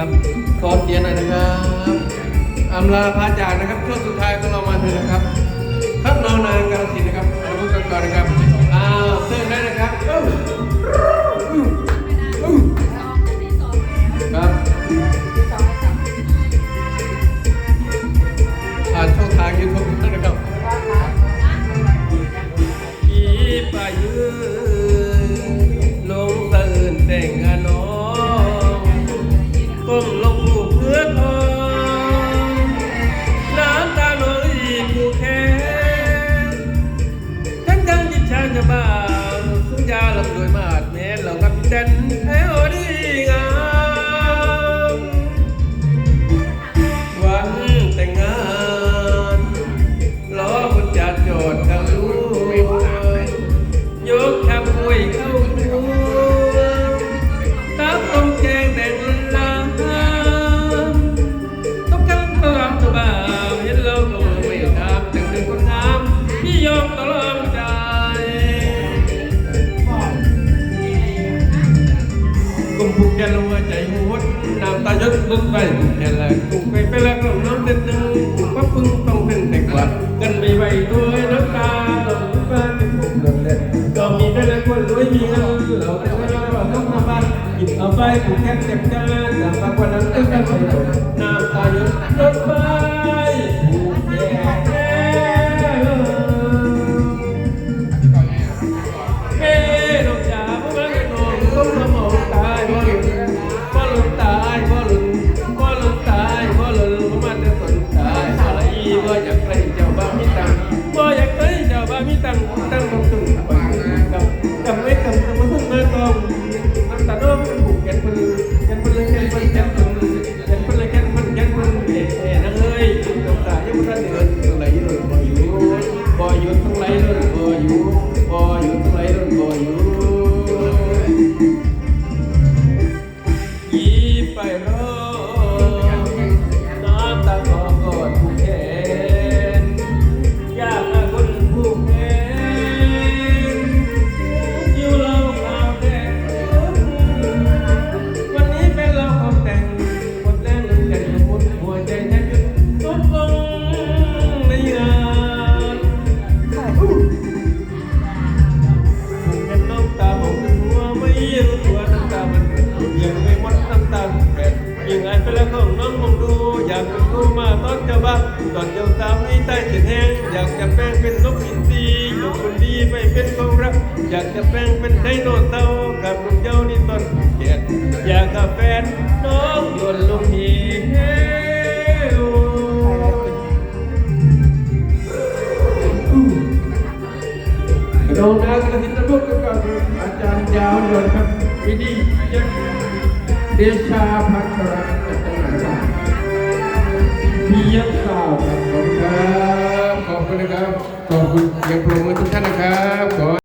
ครับ ขอเสียงหน่อยนะครับอำลาพาจากนะครับช่วงสุดท้ายของเรามาถึงนะครับ ครับน้องนางกาลสินธุ์นะครับมาพูดกันก่อนนะครับอ้าวเต้นได้นะครับเอ้าอู้อู้ครับผ่านช่องทางยูทูบนะครับอีปายืน ยดลุกไปผูกแต่ละกุมไปไปแล้วก็น้ำเต้นตึงกุมปั๊บปึ้งต้องเต้นแต่กว่ากันไม่ไหวด้วยน้ำตาต้องบ้าเป็นผูกเดินเล่นก็มีแต่ละคนรวยมีเงินเราแต่ว่าเราต้องทำบ้านกินเอาไปผูกแกนเจ็บกันแต่บางวันนั้นตึ้งกันไหมดน้ำตายดลดไป รงไหนเลยบ่อยู่บ่อยู่ตรงไหนเลยบ่อยู่ยี น้องน้องมองดูอยากเป็นผู้มาตอนเจ้าบ้าตอนเจ้าตามนี้ใต้เจ็ดแห้งอยากจะแปลงเป็นนกอินทรียกคนดีไปเป็นของรัก อยากจะแปลงเป็นไดโนเสาร์กับลุงเจ้านี่ต้นเกียรอยากกับแฟนน้องโยนลงเหวโดนนากระสินพูดกับอาจารย์ยาวเลยครับวิธียักเดชาพัชระ นะครับ ขอบคุณเสียงปรบมือทุกท่านนะครับขอ